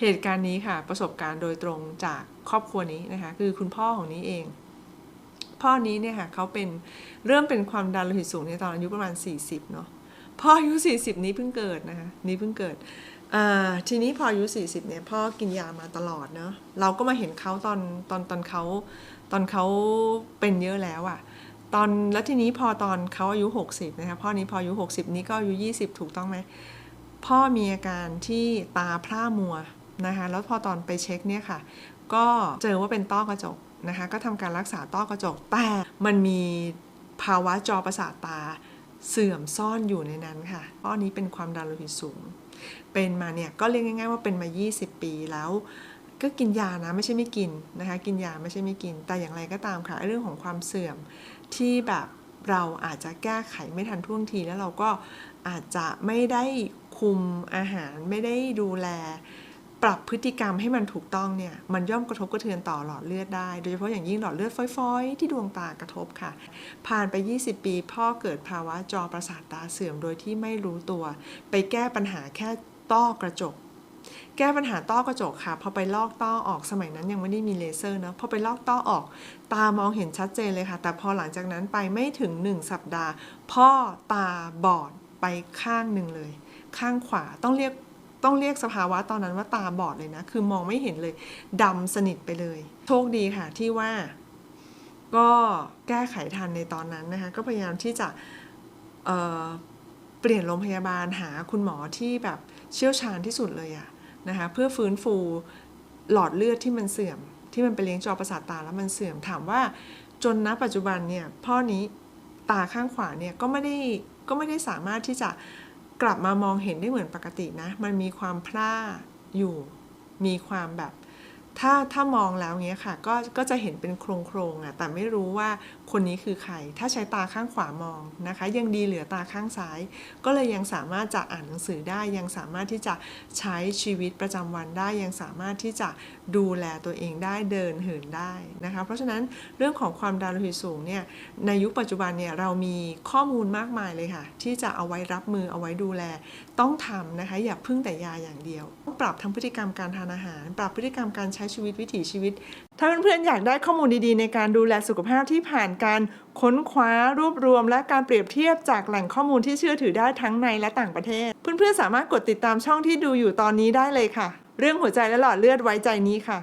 เหตุการณ์นี้ค่ะประสบการณ์โดยตรงจากครอบครัวนี้นะคะคือคุณพ่อของนี้เอง พ่อนี้เนี่ยค่ะเขาเป็นเริ่มเป็นความดันโลหิตสูงในตอนอายุประมาณ 40เนาะพ่ออายุ 40 นี้เพิ่งเกิดนะคะนี้เพิ่งเกิดทีนี้พออายุ 40เนี่ยพ่อกินยามาตลอดเนาะเราก็มาเห็นเขาตอนตอนตอนเขาตอนเขาเป็นเยอะแล้วอะตอนแล้วทีนี้พอตอนเขาอายุ 60นะคะพ่อนี้พออายุ 60 นี้ก็อายุ 20 ถูกต้องไหมพ่อมีอาการที่ตาพร่ามัว นะคะแล้วพอตอนไปเช็คเนี่ยค่ะ ก็เจอว่าเป็นต้อกระจกนะคะก็ทำการรักษาต้อกระจกแต่มันมีภาวะจอประสาทตาเสื่อมซ่อนอยู่ในนั้นค่ะข้อนี้เป็นความดันโลหิตสูง เป็นมาเนี่ยก็เรียกง่าย ๆ ว่าเป็นมา 20 ปีแล้วก็กินยานะไม่ใช่ไม่กินนะคะกินยาไม่ใช่ไม่กิน แต่อย่างไรก็ตามค่ะเรื่องของความเสื่อมที่แบบเราอาจจะแก้ไขไม่ทันท่วงทีแล้วเราก็อาจจะไม่ได้คุมอาหารไม่ได้ดูแล ปรับพฤติกรรมให้มันถูกต้องเนี่ยมันย่อมกระทบกระเทือนต่อหลอดเลือดได้ โดยเฉพาะอย่างยิ่งหลอดเลือดฝอยๆ ที่ดวงตากระทบค่ะ ผ่านไป 20 ปีพ่อเกิดภาวะจอประสาทตาเสื่อมโดยที่ไม่รู้ตัว ไปแก้ปัญหาแค่ต้อกระจก แก้ปัญหาต้อกระจกค่ะ พอไปลอกต้อออกสมัยนั้นยังไม่ได้มีเลเซอร์เนาะพอไปลอกต้อออก ตามองเห็นชัดเจนเลยค่ะ แต่พอหลังจากนั้นไปไม่ถึง 1 สัปดาห์ พ่อตาบอดไปข้างหนึ่งเลย ข้างขวาต้องเรียก ต้องเรียกสภาวะตอนนั้นว่าตาบอดเลยนะ คือมองไม่เห็นเลยดำสนิทไปเลย โชคดีค่ะที่ว่า ก็แก้ไขทันในตอนนั้นนะคะ ก็พยายามที่จะเเปลี่ยนโรงพยาบาลหาคุณหมอที่แบบเชี่ยวชาญที่สุดเลยอะนะคะ เพื่อฟื้นฟูหลอดเลือดที่มันเสื่อม ที่มันไปเลี้ยงจอประสาทตาแล้วมันเสื่อมถามว่าจนณปัจจุบันเนี่ยพ่อนี้ตาข้างขวาเนี่ยก็ไม่ได้ก็ไม่ได้สามารถที่จะ กลับมามองเห็นได้เหมือนปกตินะ มันมีความพร่าอยู่ มีความแบบ ถ้าถ้ามองแล้วเงี้ยค่ะก็ก็จะเห็นเป็นโครงโครงอะแต่ไม่รู้ว่าคนนี้คือใคร ถ้าใช้ตาข้างขวามองนะคะ ยังดีเหลือตาข้างซ้าย ก็เลยยังสามารถจะอ่านหนังสือได้ ยังสามารถที่จะใช้ชีวิตประจำวันได้ ยังสามารถที่จะดูแลตัวเองได้เดินเหินได้นะคะ เพราะฉะนั้นเรื่องของความดันโลหิตสูงเนี่ยในยุคปัจจุบันเนี่ยเรามีข้อมูลมากมายเลยค่ะ ที่จะเอาไว้รับมือเอาไว้ดูแลต้องทำนะคะอย่าพึ่งแต่ยาอย่างเดียวต้องปรับทั้งพฤติกรรมการทานอาหาร ปรับพฤติกรรมการใช้ชีวิตวิถีชีวิต ถ้าเพื่อนๆอยากได้ข้อมูลดีๆ ในการดูแลสุขภาพที่ผ่านการค้นคว้ารวบรวม และการเปรียบเทียบจากแหล่งข้อมูลที่เชื่อถือได้ทั้งในและต่างประเทศ เพื่อนๆสามารถกดติดตามช่องที่ดูอยู่ตอนนี้ได้เลยค่ะ เรื่องหัวใจและหลอดเลือดไว้ใจนี้ค่ะ